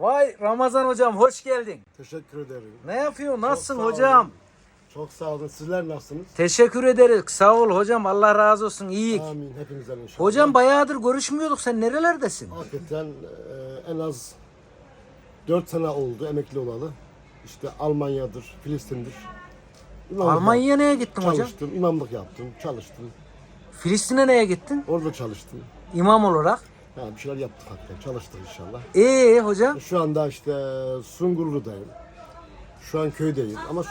Vay Ramazan hocam hoş geldin. Teşekkür ederim. Ne yapıyorsun? Nasılsın Çok sağ hocam? olun. Çok sağ olun. Sizler nasılsınız? Teşekkür ederiz. Sağ ol hocam. Allah razı olsun. İyiyik. Amin. Hepinizden inşallah. Hocam bayağıdır görüşmüyorduk. Sen nerelerdesin? Hakikaten e, en az 4 sene oldu emekli olalı. İşte Almanya'dır, Filistin'dir. İmamlık Almanya'ya neye gittin yaptım, hocam? Çalıştım, imamlık yaptım, çalıştım. Filistin'e neye gittin? Orada çalıştım. İmam olarak. Yani bir şeyler yaptık hakikaten. Çalıştık inşallah. Ee hocam? Şu anda işte Sungurlu'dayım. Şu an köydeyim ama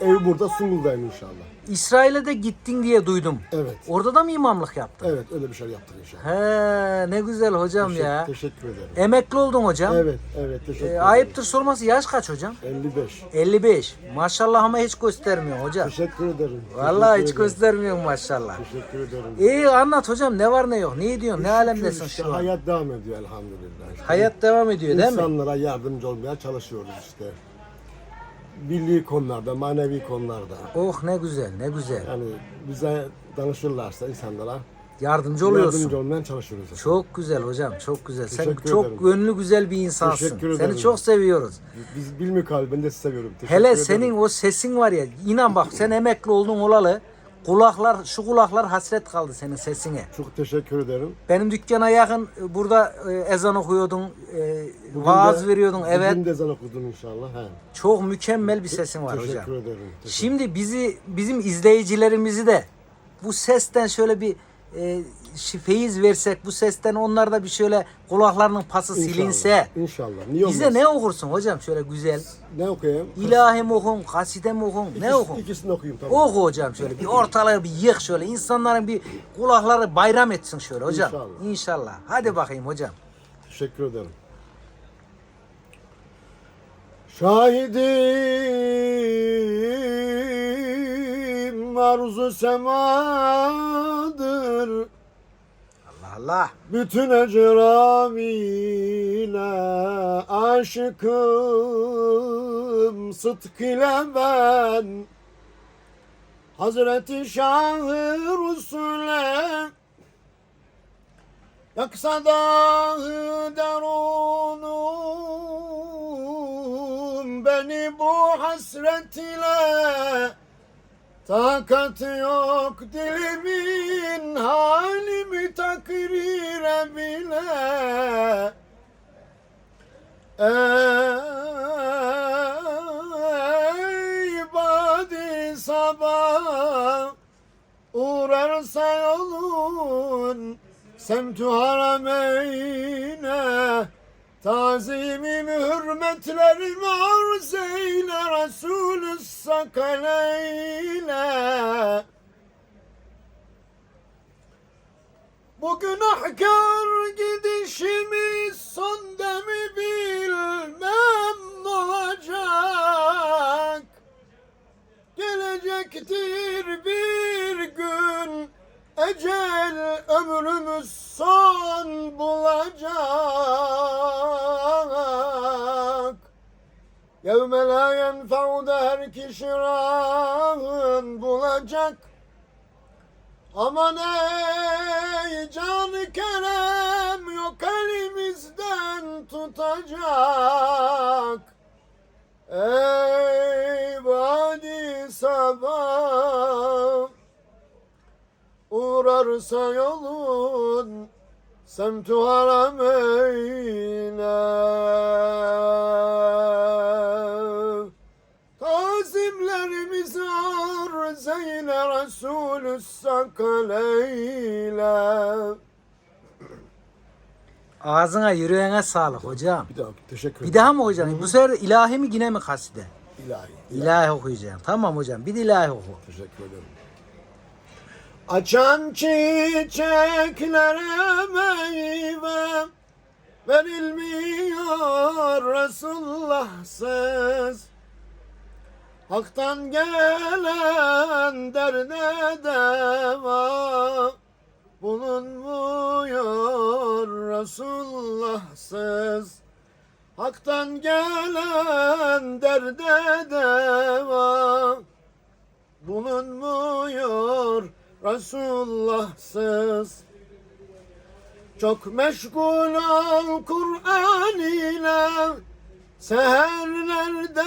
ev burada Sungurlu'dayım inşallah. İsrail'e de gittin diye duydum. Evet. Orada da mı imamlık yaptın? Evet öyle bir şeyler yaptık inşallah. He ne güzel hocam Teşekkür, ya. teşekkür ederim. Emekli oldun hocam. Evet, evet teşekkür Ee, ederim. ayıptır sorması yaş kaç hocam? 55. 55. Maşallah ama hiç göstermiyor hocam. Teşekkür ederim. Vallahi hiç Teşekkür ederim. göstermiyor maşallah. Teşekkür ederim. İyi anlat hocam ne var ne yok. Ne diyorsun? Ne alemdesin işte şu an? hayat devam ediyor elhamdülillah. İşte Hayat devam ediyor değil mi? İnsanlara yardımcı olmaya çalışıyoruz işte. Milli konularda, manevi konularda. Oh ne güzel ne güzel. Yani bize danışırlarsa insanlara Yardımcı oluyorsun. yardımcı olmaya çalışıyoruz. Çok güzel hocam çok güzel. Sen Teşekkür çok ederim. gönlü güzel bir insansın. Teşekkür Seni ederim. çok seviyoruz. Biz bilmi kalbinde seviyorum. Teşekkür Hele ederim. senin o sesin var ya inan bak sen emekli oldun olalı. Kulaklar şu kulaklar hasret kaldı senin sesine. Çok teşekkür ederim. Benim dükkana yakın e, burada e, ezan okuyordun, e, Bugün vaaz de- veriyordun. Evet. Bugün de ezan okudun inşallah. He. Çok mükemmel bir sesin var teşekkür hocam. ederim. Teşekkür Şimdi bizi bizim izleyicilerimizi de bu sesten şöyle bir e, feyiz versek, bu sesten onlar da bir şöyle kulaklarının pası İnşallah, silinse. İnşallah. Niye Bize olmaz? ne okursun hocam şöyle güzel? Ne okuyayım? İlahi mi okun, kaside mi okun, ne İkisi- okun? İkisini okuyayım tamam. Oku hocam şöyle bir ortalığı bir yık şöyle. insanların bir kulakları bayram etsin şöyle hocam. İnşallah. İnşallah. Hadi bakayım hocam. Teşekkür ederim. Şahidim arzu semadır Allah. Bütün ecramiyle aşıkım sıdk ile ben Hazreti Şah-ı Rusule Yaksa dağı derunum Beni bu hasret ile Takat yok dilimin halimi takrire bile. Ey badi sabah uğrarsa yolun semtü harameyne Tazimim hürmetlerim arz eyle Resulü sakaleyle Bu günahkar gidişimiz son demi bilmem ne olacak? Gelecektir bir gün ecel ömrümüz son bulacak. Yevme la yenfa'u da her kişi rahın bulacak. Aman ey canı kerem yok elimizden tutacak. Ey vadi sabah Uğrarsa yolun semtü harameyne Tazimlerimiz arz eyle Resulü sakaleyle Ağzına yüreğine sağlık hocam. Bir daha teşekkür ederim. Bir daha mı hocam? Bu sefer ilahi mi yine mi kaside? ilahi. İlahi okuyacağım. Tamam hocam. Bir de ilahi oku. Teşekkür ederim. Açan çiçeklere meyve verilmiyor Resulullah'sız. Hak'tan gelen derde deva bulunmuyor Resulullah'sız. Hak'tan gelen derde deva bulunmuyor Resulullah'sız. Çok meşgul ol Kur'an ile. Seherlerde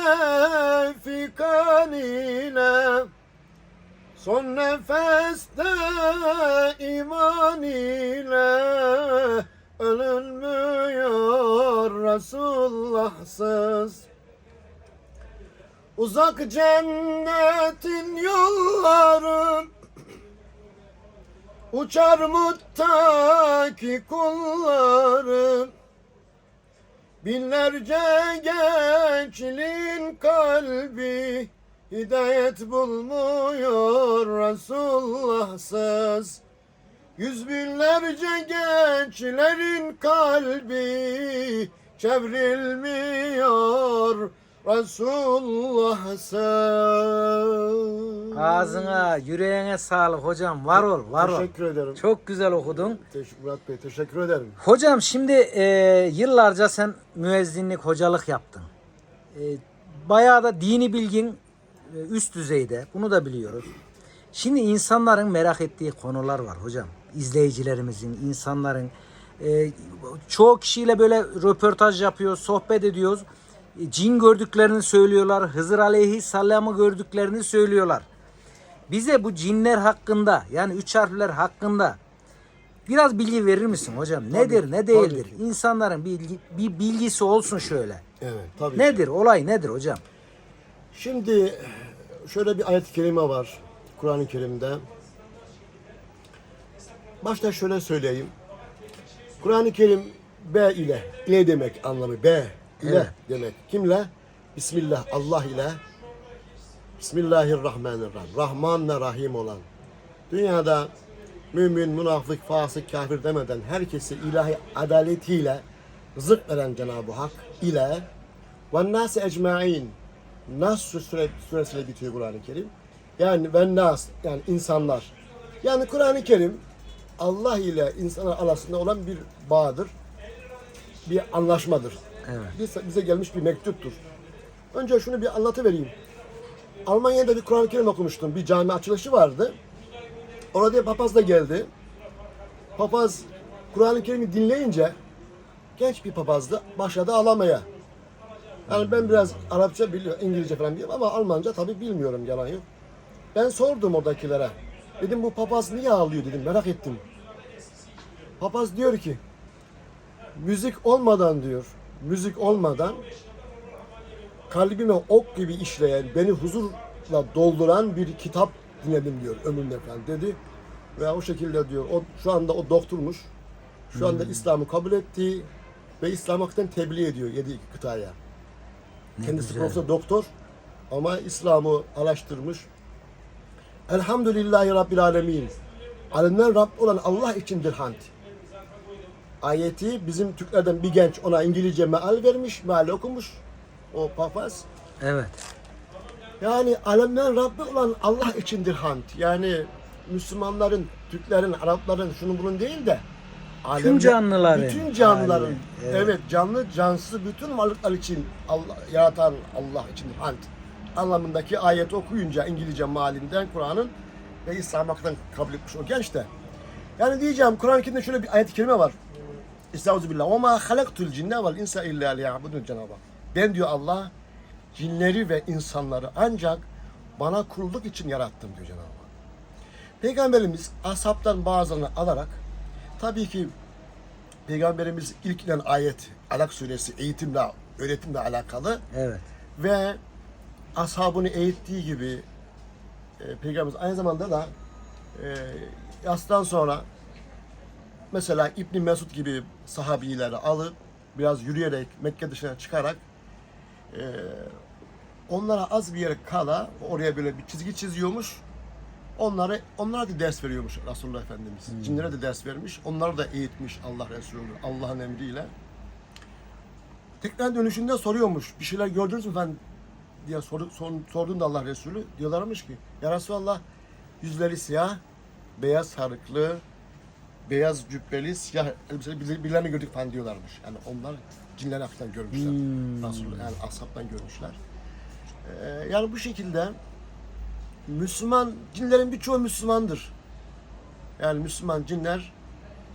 fikan ile? Son nefeste iman ile. Ölünmüyor Resulullah'sız. Uzak cennetin yolları Uçar muttaki kulları Binlerce gençliğin kalbi Hidayet bulmuyor Resulullah'sız. Yüz binlerce gençlerin kalbi Çevrilmiyor Resulullah'sız Ağzına, yüreğine sağlık hocam. Var ol, var ol. Teşekkür ederim. Çok güzel okudun. Teşekkür, Murat Bey teşekkür ederim. Hocam şimdi e, yıllarca sen müezzinlik, hocalık yaptın. E, bayağı da dini bilgin e, üst düzeyde. Bunu da biliyoruz. Şimdi insanların merak ettiği konular var hocam. İzleyicilerimizin, insanların e, çoğu kişiyle böyle röportaj yapıyor, sohbet ediyoruz. E, cin gördüklerini söylüyorlar. Hızır Aleyhisselam'ı gördüklerini söylüyorlar. Bize bu cinler hakkında yani üç harfler hakkında Biraz bilgi verir misin hocam? Nedir, ne değildir? tabii ki. İnsanların bilgi, bir bilgisi olsun şöyle. Evet tabii. Nedir, olay nedir hocam? Şimdi şöyle bir ayet-i kerime var Kur'an-ı Kerim'de. Başta şöyle söyleyeyim. Kur'an-ı Kerim B ile, ile demek anlamı. B ile Evet. demek. Kimle? Bismillah, Allah ile. Bismillahirrahmanirrahim. Rahman ve Rahim olan. Dünyada mümin, münafık, fasık, kafir demeden herkese ilahi adaletiyle rızık veren Cenab-ı Hak ile ve nâse ecmaîn Nas süre, suresiyle bitiyor Kur'an-ı Kerim. Yani ve nas yani insanlar. Yani Kur'an-ı Kerim Allah ile insanlar arasında olan bir bağdır. Bir anlaşmadır. Evet. Bize, gelmiş bir mektuptur. Önce şunu bir anlatıvereyim. Almanya'da bir Kur'an-ı Kerim okumuştum. Bir cami açılışı vardı. Orada papaz da geldi. Papaz Kur'an-ı Kerim'i dinleyince genç bir papazdı. Başladı ağlamaya. Yani ben biraz Arapça biliyorum, İngilizce falan biliyorum ama Almanca tabii bilmiyorum yalan yok. Ben sordum oradakilere. Dedim bu papaz niye ağlıyor dedim merak ettim. Papaz diyor ki müzik olmadan diyor, müzik olmadan kalbime ok gibi işleyen, beni huzurla dolduran bir kitap dinledim diyor ömrümde falan dedi. Ve o şekilde diyor, o şu anda o doktormuş. Şu anda İslam'ı kabul etti ve İslam'ı hakikaten tebliğ ediyor yedi kıtaya. Kendisi güzel. profesör doktor ama İslam'ı araştırmış. Elhamdülillahi Rabbil Alemin. Alemler Rab olan Allah içindir hamd. Ayeti bizim Türklerden bir genç ona İngilizce meal vermiş, meal okumuş. O papaz. Evet. Yani alemler Rabbi olan Allah içindir hamd. Yani Müslümanların, Türklerin, Arapların şunun bunun değil de alemler- canlıların. bütün canlıların Alem, evet. evet. canlı cansız bütün varlıklar için Allah yaratan Allah için hamd anlamındaki ayeti okuyunca İngilizce mealinden Kur'an'ın ve İslam hakkından kabul etmiş o genç de. Yani diyeceğim Kur'an-ı Kerim'de şöyle bir ayet-i kerime var. Estağfirullah. Ve ma halaktul cinne vel insa illa liya'budun Cenab-ı. Ben diyor Allah cinleri ve insanları ancak bana kulluk için yarattım diyor Cenab-ı Hak. Peygamberimiz ashabtan bazılarını alarak tabii ki Peygamberimiz ilk inen ayet Alak suresi eğitimle, öğretimle alakalı Evet. ve ashabını eğittiği gibi e, Peygamberimiz aynı zamanda da e, yastan sonra mesela İbn Mesud gibi sahabileri alıp biraz yürüyerek Mekke dışına çıkarak e, onlara az bir yere kala oraya böyle bir çizgi çiziyormuş. Onlara onlara da ders veriyormuş Resulullah Efendimiz. Cinlere de ders vermiş. Onları da eğitmiş Allah Resulü Allah'ın emriyle. Tekrar dönüşünde soruyormuş. Bir şeyler gördünüz mü ben diye soru, sor, sorduğunda Allah Resulü diyorlarmış ki Ya Resulallah yüzleri siyah, beyaz sarıklı, beyaz cübbeli, siyah elbiseli birileri- birilerini gördük falan diyorlarmış. Yani onlar cinler hakikaten görmüşler. Hmm. Resulullah yani ashabtan görmüşler. Ee, yani bu şekilde Müslüman, cinlerin birçoğu Müslümandır. Yani Müslüman cinler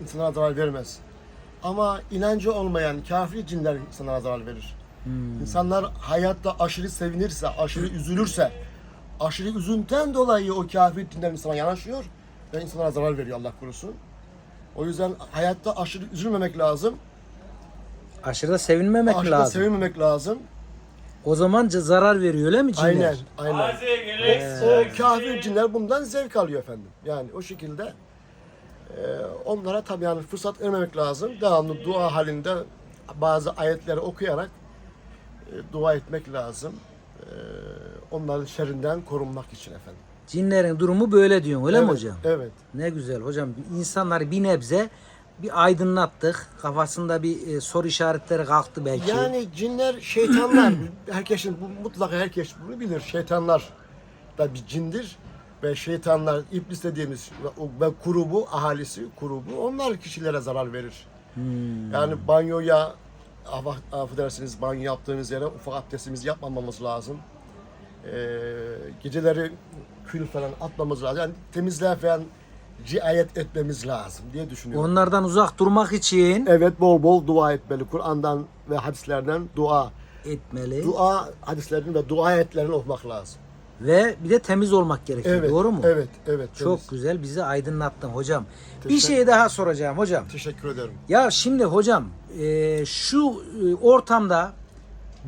insana zarar vermez. Ama inancı olmayan kafir cinler insana zarar verir. İnsanlar hayatta aşırı sevinirse, aşırı üzülürse, aşırı üzüntüden dolayı o kafir dinler insana yanaşıyor ve insanlara zarar veriyor Allah korusun. O yüzden hayatta aşırı üzülmemek lazım. Aşırı da sevinmemek aşırı lazım. sevinmemek lazım. o zaman c- zarar veriyor öyle mi cinler? Aynen, aynen. O kafir cinler bundan zevk alıyor efendim. Yani o şekilde e, onlara tabii yani fırsat vermemek lazım. Devamlı dua halinde bazı ayetleri okuyarak e, dua etmek lazım. E, onların şerrinden korunmak için efendim. Cinlerin durumu böyle diyorsun öyle mi Evet, hocam? Evet. Ne güzel hocam. İnsanları bir nebze bir aydınlattık. Kafasında bir e, soru işaretleri kalktı belki. Yani cinler şeytanlar. Herkesin mutlaka herkes bunu bilir. Şeytanlar da bir cindir ve şeytanlar iblis dediğimiz ve grubu ahalisi grubu onlar kişilere zarar verir. Yani banyoya aff- affedersiniz banyo yaptığımız yere ufak abdestimizi yapmamamız lazım. Ee, geceleri kül falan atmamız lazım. Yani temizliğe falan riayet etmemiz lazım diye düşünüyorum. Onlardan uzak durmak için Evet bol bol dua etmeli. Kur'an'dan ve hadislerden dua. etmeli Dua hadislerini ve dua ayetlerini okumak lazım. ve bir de temiz olmak gerekiyor. Evet. Doğru mu? Evet, evet. Çok temiz. güzel bizi aydınlattın hocam. Bir Teşekkür- şey daha soracağım hocam. Teşekkür ederim. Ya şimdi hocam e, şu e, ortamda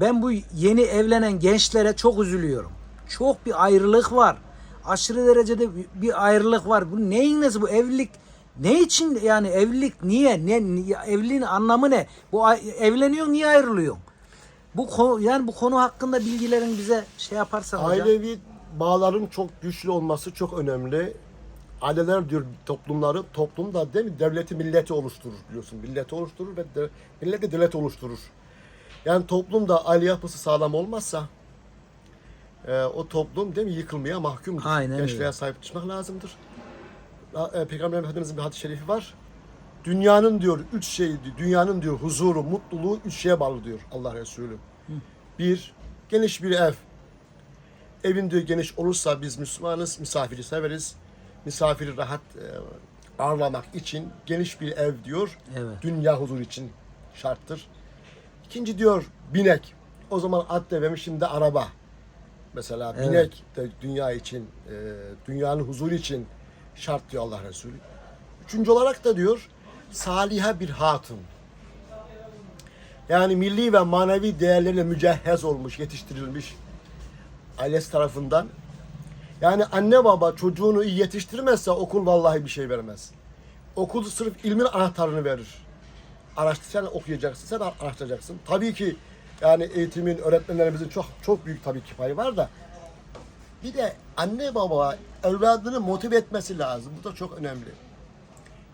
ben bu yeni evlenen gençlere çok üzülüyorum. Çok bir ayrılık var. Aşırı derecede bir- ayrılık var. Bu neyin nesi bu evlilik? Ne için yani evlilik niye? Ne evliliğin anlamı ne? Bu evleniyor niye ayrılıyor? Bu konu yani bu konu hakkında bilgilerin bize şey yaparsan hocam. Ailevi bağların çok güçlü olması çok önemli. Aileler diyor toplumları, toplum da değil mi devleti milleti oluşturur biliyorsun. Milleti oluşturur ve de, millet de devlet oluşturur. Yani toplumda aile yapısı sağlam olmazsa e, o toplum değil mi yıkılmaya mahkumdur. Aynen Gençliğe öyle. sahip çıkmak lazımdır. E, Peygamber Efendimizin bir hadis-i şerifi var. Dünyanın diyor üç şey, dünyanın diyor huzuru, mutluluğu üç şeye bağlı diyor Allah Resulü. Bir, geniş bir ev. Evin diyor geniş olursa biz Müslümanız, misafiri severiz. Misafiri rahat e, ağırlamak için geniş bir ev diyor. Evet. Dünya huzur için şarttır. İkinci diyor binek. O zaman at dememiş şimdi araba. Mesela Evet. binek de dünya için, e, dünyanın huzuru için şart diyor Allah Resulü. Üçüncü olarak da diyor saliha bir hatun. Yani milli ve manevi değerlerle mücehhez olmuş, yetiştirilmiş ailesi tarafından. Yani anne baba çocuğunu iyi yetiştirmezse okul vallahi bir şey vermez. Okul sırf ilmin anahtarını verir. Araştır, okuyacaksın, sen araştıracaksın. Tabii ki yani eğitimin, öğretmenlerimizin çok çok büyük tabii ki payı var da bir de anne baba evladını motive etmesi lazım. Bu da çok önemli.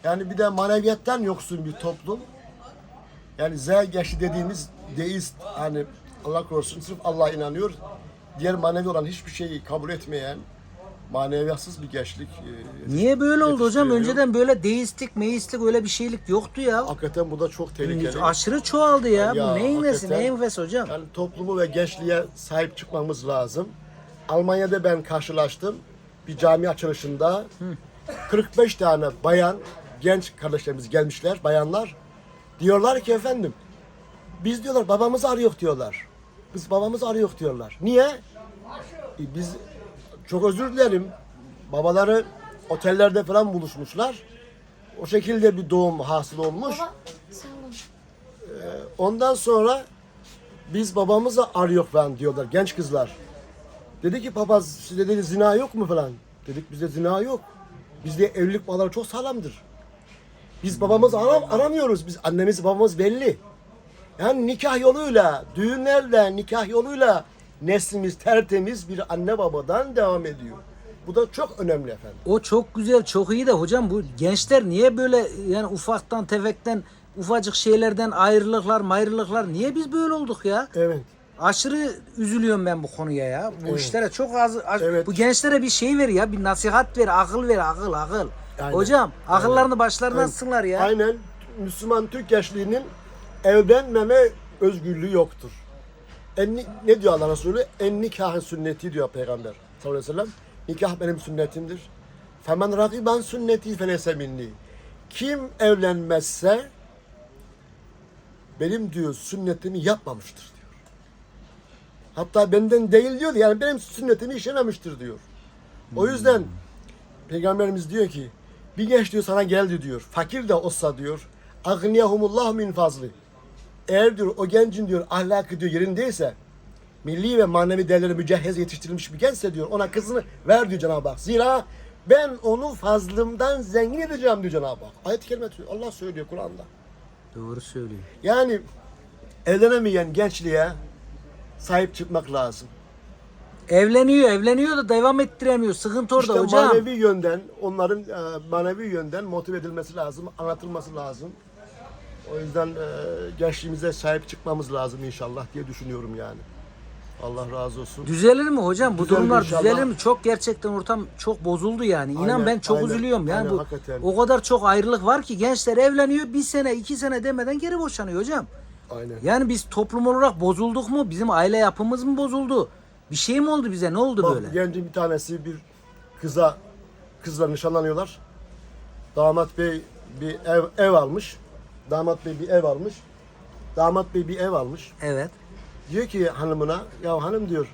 Yani bir de maneviyattan yoksun bir toplum. Yani Z yaşı dediğimiz deist hani Allah korusun sırf Allah'a inanıyor. Diğer manevi olan hiçbir şeyi kabul etmeyen maneviyatsız bir gençlik. e, Niye böyle oldu hocam? Önceden böyle deistlik, meistlik öyle bir şeylik yoktu ya. Hakikaten bu da çok tehlikeli. Aşırı çoğaldı ya. Ya, Bu neyin nesi? hakikaten. Neyin fes hocam? Yani toplumu ve gençliğe sahip çıkmamız lazım. Almanya'da ben karşılaştım. Bir cami açılışında 45 tane bayan, genç kardeşlerimiz gelmişler, bayanlar. Diyorlar ki efendim, biz diyorlar babamızı arıyor diyorlar. Biz babamızı arıyor diyorlar. Niye? E, biz çok özür dilerim. Babaları otellerde falan buluşmuşlar. O şekilde bir doğum hasıl olmuş. Baba sen konuş. Ondan sonra biz babamızı arıyor falan diyorlar genç kızlar. Dedi ki papaz sizde dedi zina yok mu falan. Dedik bizde zina yok. Bizde evlilik bağları çok sağlamdır. Biz babamızı aram aramıyoruz. Biz annemiz babamız belli. Yani nikah yoluyla, düğünlerle, nikah yoluyla neslimiz tertemiz bir anne babadan devam ediyor. Bu da çok önemli efendim. O çok güzel, çok iyi de hocam bu gençler niye böyle yani ufaktan tefekten ufacık şeylerden ayrılıklar, mayrılıklar niye biz böyle olduk ya? Evet. Aşırı üzülüyorum ben bu konuya ya. Bu Evet. işlere çok az, az- Evet. bu gençlere bir şey ver ya, bir nasihat ver, akıl ver, akıl, akıl. Aynen. Hocam akıllarını Aynen. başlarına Aynen. atsınlar ya. Aynen Müslüman Türk gençliğinin evlenmeme özgürlüğü yoktur. En, ne diyor Allah Resulü? En nikahın sünneti diyor Peygamber sallallahu aleyhi ve sellem. Nikah benim sünnetimdir. Femen rakiban sünneti felese minni. Kim evlenmezse benim diyor sünnetimi yapmamıştır diyor. Hatta benden değil diyor. Yani benim sünnetimi işlememiştir diyor. O yüzden Peygamberimiz diyor ki bir genç diyor sana geldi diyor. Fakir de olsa diyor. Agniyahumullah min fazli. Eğer diyor o gencin diyor ahlakı diyor yerindeyse milli ve manevi değerleri mücehhez yetiştirilmiş bir gençse diyor ona kızını ver diyor Cenab-ı Hak. Zira ben onu fazlımdan zengin edeceğim diyor Cenab-ı Hak. Ayet-i kerime Allah söylüyor Kur'an'da. Doğru söylüyor. Yani evlenemeyen gençliğe sahip çıkmak lazım. Evleniyor, evleniyor da devam ettiremiyor. Sıkıntı orada işte hocam. manevi yönden, onların e, manevi yönden motive edilmesi lazım, anlatılması lazım. O yüzden e, gençliğimize sahip çıkmamız lazım inşallah diye düşünüyorum yani. Allah razı olsun. Düzelir mi hocam? Bu Düzelir durumlar inşallah. düzelir mi? Çok gerçekten ortam çok bozuldu yani. İnan Aynen, ben çok aynen, üzülüyorum. Yani aynen, bu hakikaten. o kadar çok ayrılık var ki gençler evleniyor bir sene iki sene demeden geri boşanıyor hocam. Aynen. Yani biz toplum olarak bozulduk mu? Bizim aile yapımız mı bozuldu? Bir şey mi oldu bize? Ne oldu Bak, böyle? gencin bir tanesi bir kıza kızla nişanlanıyorlar. Damat bey bir ev ev almış. Damat bey bir ev almış. Damat bey bir ev almış. Evet. Diyor ki hanımına, ya hanım diyor,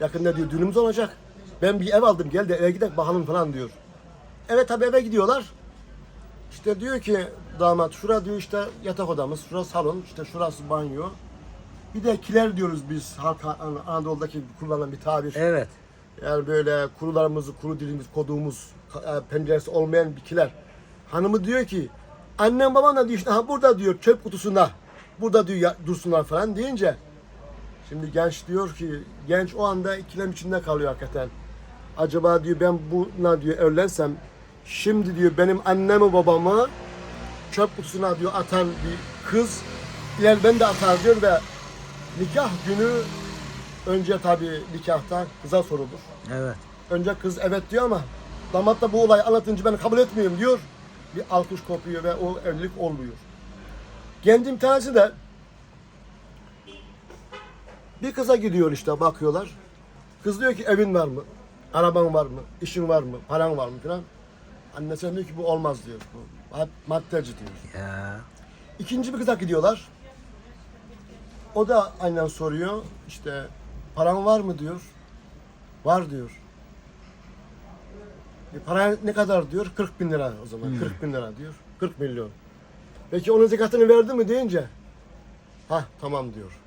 yakında diyor düğünümüz olacak. Ben bir ev aldım, gel de eve gidelim bakalım falan diyor. Evet tabi eve gidiyorlar. İşte diyor ki damat, şura diyor işte yatak odamız, şurası salon, işte şurası banyo. Bir de kiler diyoruz biz halk An- Anadolu'daki kullanılan bir tabir. Evet. Yani böyle kurularımızı, kuru dilimiz, koduğumuz e, penceresi olmayan bir kiler. Hanımı diyor ki, annem baban da diyor işte ha burada diyor çöp kutusunda. Burada diyor dursunlar falan deyince. Şimdi genç diyor ki, genç o anda ikilem içinde kalıyor hakikaten. Acaba diyor ben buna diyor evlensem, şimdi diyor benim annemi babamı çöp kutusuna diyor atan bir kız, iler ben de atar diyor ve nikah günü önce tabii nikahta kıza sorulur. Evet. Önce kız evet diyor ama damat da bu olayı anlatınca ben kabul etmiyorum diyor. Bir alkış kopuyor ve o evlilik olmuyor. Bir tanesi de bir kıza gidiyor işte bakıyorlar. Kız diyor ki evin var mı? Araban var mı? İşin var mı? Paran var mı falan. Annesi diyor ki bu olmaz diyor. Bu mad- maddeci diyor. Ya. İkinci bir kıza gidiyorlar. O da aynen soruyor. İşte paran var mı diyor. Var diyor. E, para ne kadar diyor? 40 bin lira o zaman. 40 bin lira diyor. 40 milyon. Peki onun zekatını verdi mi deyince ha tamam diyor.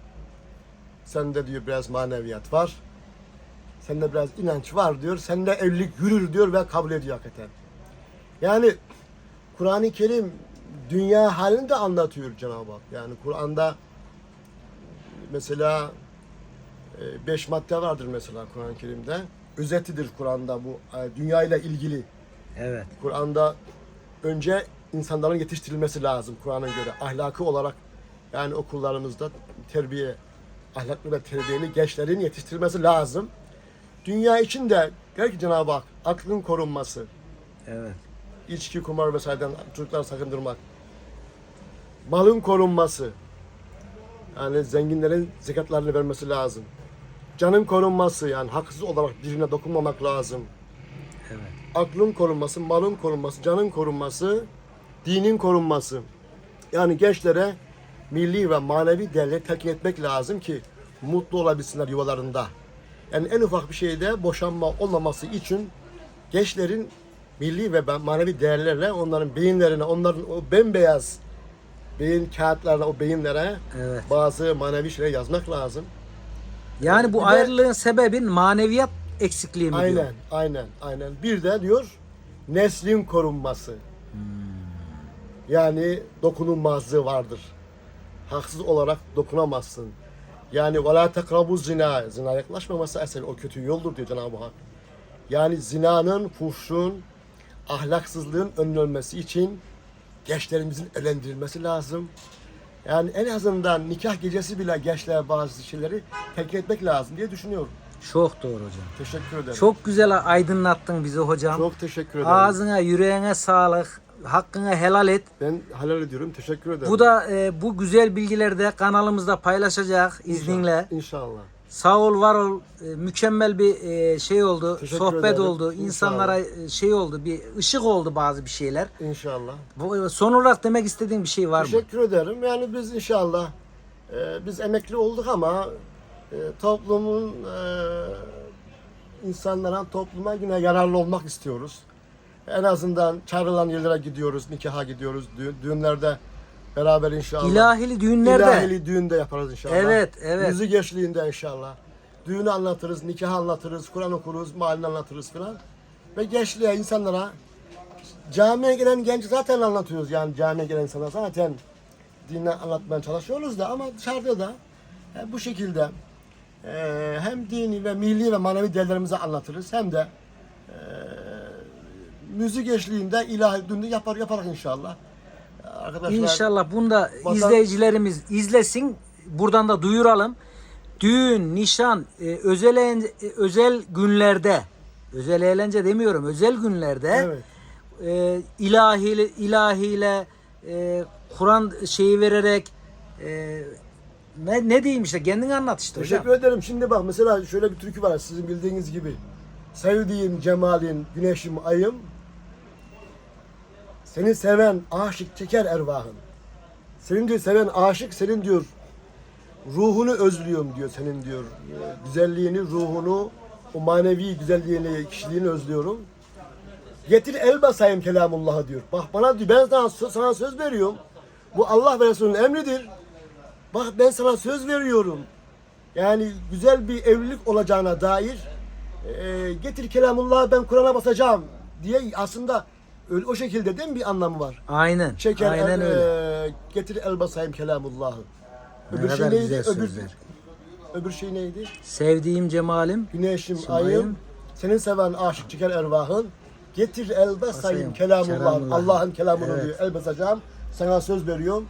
Sende diyor biraz maneviyat var. Sende biraz inanç var diyor. Sende evlilik yürür diyor ve kabul ediyor hakikaten. Yani Kur'an-ı Kerim dünya halini de anlatıyor Cenab-ı Hak. Yani Kur'an'da mesela e, beş madde vardır mesela Kur'an-ı Kerim'de. Özetidir Kur'an'da bu e, dünya ile ilgili. Evet. Kur'an'da önce insanların yetiştirilmesi lazım Kur'an'a göre. Ahlakı olarak yani okullarımızda terbiye, ahlaklı ve terbiyeli gençlerin yetiştirilmesi lazım. Dünya için de der ki Cenab-ı Hak aklın korunması, Evet. içki, kumar vesaireden çocukları sakındırmak. Malın korunması. Yani zenginlerin zekatlarını vermesi lazım. Canın korunması yani haksız olarak birine dokunmamak lazım. Evet. Aklın korunması, malın korunması, canın korunması, dinin korunması. Yani gençlere milli ve manevi değerleri telkin etmek lazım ki mutlu olabilsinler yuvalarında. Yani en ufak bir şeyde boşanma olmaması için gençlerin milli ve manevi değerlerle onların beyinlerine, onların o bembeyaz beyin kağıtlarına, o beyinlere Evet. bazı manevi şeyler yazmak lazım. Yani bu Bir de- ayrılığın sebebin maneviyat eksikliği mi diyor? Aynen, aynen, aynen. Bir de diyor neslin korunması. Hmm. Yani dokunulmazlığı vardır. Haksız olarak dokunamazsın. Yani vela takrabu zina. Zina yaklaşmaması esel o kötü yoldur diyor Cenab-ı Hak. Yani zinanın, fuhşun, ahlaksızlığın önlenmesi için gençlerimizin elendirilmesi lazım. Yani en azından nikah gecesi bile gençlere bazı şeyleri telkin etmek lazım diye düşünüyorum. Çok doğru hocam. Teşekkür ederim. Çok güzel aydınlattın bizi hocam. Çok teşekkür ederim. Ağzına, yüreğine sağlık. Hakkını helal et. Ben helal ediyorum. Teşekkür ederim. Bu da e, bu güzel bilgileri de kanalımızda paylaşacak izninle. İnşallah. Sağ ol, var ol. E, mükemmel bir e, şey oldu. Teşekkür sohbet ederim. oldu. İnşallah. İnsanlara e, şey oldu. Bir ışık oldu bazı bir şeyler. İnşallah. Bu, e, son olarak demek istediğin bir şey var mı? Teşekkür ederim. Yani biz inşallah e, biz emekli olduk ama e, toplumun e, insanlara topluma yine yararlı olmak istiyoruz. En azından çağrılan yerlere gidiyoruz, nikaha gidiyoruz, düğün, düğünlerde beraber inşallah. İlahili düğünlerde. İlahili düğünde yaparız inşallah. Evet, evet. Yüzü geçliğinde inşallah. Düğünü anlatırız, nikahı anlatırız, Kur'an okuruz, mahallen anlatırız filan. Ve gençliğe, insanlara camiye gelen genç zaten anlatıyoruz yani camiye gelen insanlara zaten dinle anlatmaya çalışıyoruz da ama dışarıda da e, bu şekilde e, hem dini ve milli ve manevi değerlerimizi anlatırız hem de e, müzik eşliğinde ilahi düğünde yapar yaparak inşallah. Arkadaşlar İnşallah bunu da Vatan- izleyicilerimiz izlesin. Buradan da duyuralım. Düğün, nişan, e, özel e, özel günlerde, özel eğlence demiyorum, özel günlerde Evet. e, ilahiyle ilahiyle e, Kur'an şeyi vererek e, ne, ne diyeyim işte kendin anlat işte hocam. Teşekkür ederim. Şimdi bak mesela şöyle bir türkü var sizin bildiğiniz gibi. Sevdiğim cemalin, güneşim, ayım. Seni seven aşık çeker ervahın. Senin diyor seven aşık senin diyor ruhunu özlüyorum diyor senin diyor. Güzelliğini, ruhunu, o manevi güzelliğini, kişiliğini özlüyorum. Getir el basayım kelamullah'a diyor. Bak bana diyor ben sana, sana söz veriyorum. Bu Allah ve Resulünün emridir. Bak ben sana söz veriyorum. Yani güzel bir evlilik olacağına dair e, getir kelamullah'ı ben Kur'an'a basacağım diye aslında öyle, o şekilde değil mi bir anlamı var? Aynen. Çeker aynen el, öyle. e, getir el basayım kelamullah'ı. Ne Öbür şey kadar neydi? güzel Öbür, sözler. öbür şey neydi? Sevdiğim cemalim. Güneşim, ayım, ayım. senin seven aşık çeker ervahın. Getir el basayım Basayım, kelamullah'ın. kelamullah. Allah'ın kelamını Evet. diyor. El basacağım. Sana söz veriyorum.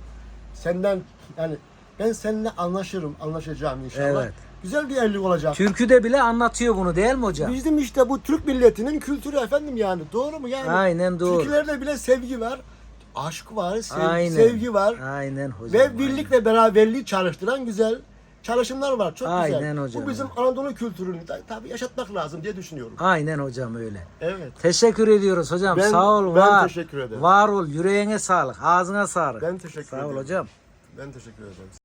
Senden yani ben seninle anlaşırım, anlaşacağım inşallah. Evet. Güzel bir evlilik olacak. Türküde bile anlatıyor bunu değil mi hocam? Bizim işte bu Türk milletinin kültürü efendim yani. Doğru mu yani? Aynen doğru. Türkülerde bile sevgi var. Aşk var, sev- Aynen. sevgi var. Aynen hocam. Ve birlik ve beraberliği çalıştıran güzel çalışmalar var. Çok Aynen güzel. hocam, Bu bizim Anadolu kültürünü tabii yaşatmak lazım diye düşünüyorum. Aynen hocam öyle. Evet. Teşekkür ediyoruz hocam. Ben- Sağ ol, ben var. teşekkür ederim. Var ol, yüreğine sağlık, ağzına sağlık. Ben teşekkür Sağ ol ederim. hocam. Ben teşekkür ederim.